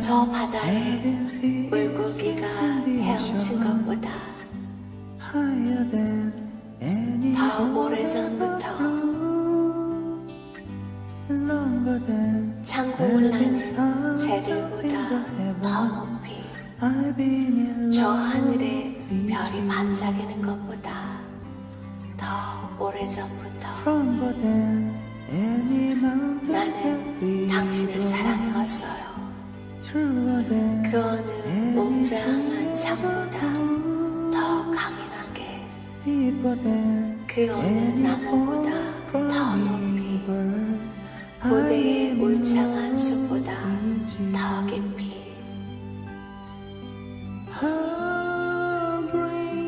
저 바다에 물고기가 헤엄친 것보다 더 오래전부터 창공을 나는 새들보다 더 높이 저 하늘에 별이 반짝이는 것보다 더 오래전부터 나는 당신을 사랑해 왔어요. 그 어느 웅장한 산보다 더 강인하게. 그 어느 나무보다 더 높이. 고대의 울창한 숲보다 더 깊이.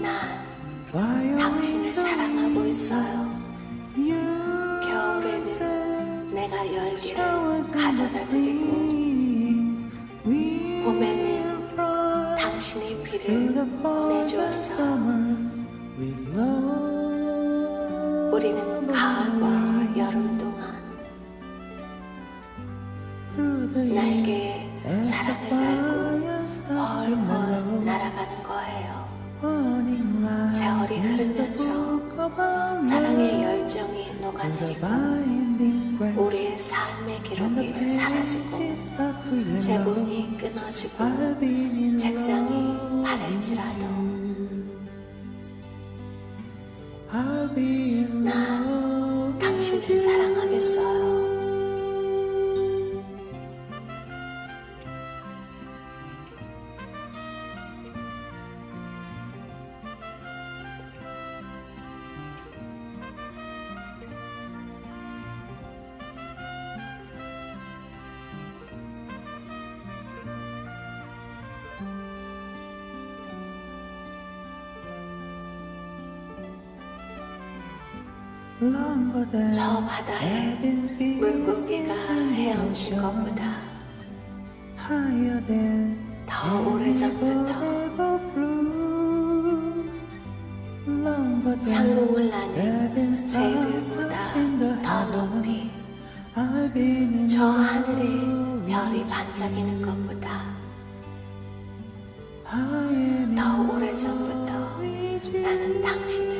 난 당신을 사랑하고 있어요. 겨울에는 내가 열기를 가져다 드리고 보내주었어. 우리는 가을과 여름 동안 날개에 사랑을 달고 훨훨 날아가는 거예요. 세월이 흐르면서 사랑의 열정이 녹아내리고 우리의 삶의 기록이 사라지고 제본이 끊어지고 책장이 바랄지라도 난 당신을 사랑하겠어요. 저 바다에 물고기가 헤엄친 것보다 더 오래전부터 창공을 나는 새들보다 더 높이 저 하늘에 별이 반짝이는 것보다 더 오래전부터 나는 당신을